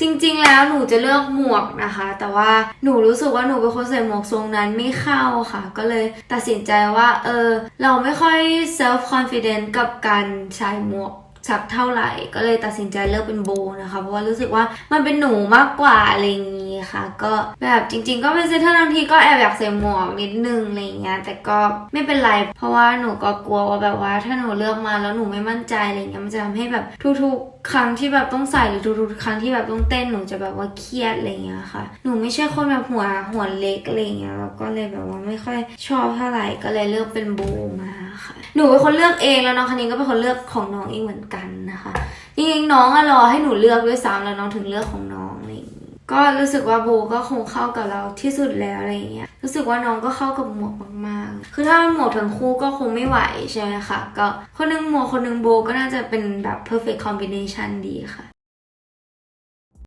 จริงๆ แล้วหนูจะเลือกหมวกนะคะ แต่ว่าหนูรู้สึกว่าหนูเป็นคนใส่หมวกทรงนั้นไม่เข้าค่ะ ก็เลยตัดสินใจว่าเออเราไม่ค่อย self confident กับการใส่หมวกสักเท่าไหร่ ก็เลยตัดสินใจเลือกเป็นโบนะคะ เพราะว่ารู้สึกว่ามันเป็นหนูมากกว่าอะไรอย่างนี้ ก็แบบจริง ๆ ก็เป็นเซนเตอร์บางทีก็แอบอยากใส่หมวกนิดนึงอะไรเงี้ยแต่ก็ไม่เป็นไร เพราะว่าหนูก็กลัวว่าแบบว่าถ้าหนูเลือกมาแล้วหนูไม่มั่นใจอะไรเงี้ยมันจะทำให้แบบทุกๆ ครั้งที่แบบต้องใส่หรือทุกๆ ครั้งที่แบบต้องเต้นหนูจะแบบว่าเครียดอะไรเงี้ยค่ะ หนูไม่ใช่คนแบบหัวหัวเล็กอะไรเงี้ยแล้วก็เลยแบบว่าไม่ค่อยชอบเท่าไหร่ก็เลยเลือกเป็นโบมาค่ะหนูเป็นคนเลือกเองแล้วน้องคนนี้ก็เป็นคนเลือกของน้องเองเหมือนกันนะคะจริงๆน้องอะรอให้หนูเลือกด้วยซ้ำแล้วน้องถึงเลือกของน้องอะไรอย่างงี้ย ก็รู้สึกว่าโบก็คงเข้ากับเราที่สุดแล้วอะไรอย่างเงี้ย รู้สึกว่าน้องก็เข้ากับหมวกมากๆ คือถ้ามันหมวกทั้งคู่ก็คงไม่ไหวใช่ไหมคะ ก็คนหนึงหมวกคนหนึงโบก็น่าจะเป็นแบบ perfect combination ดีค่ะ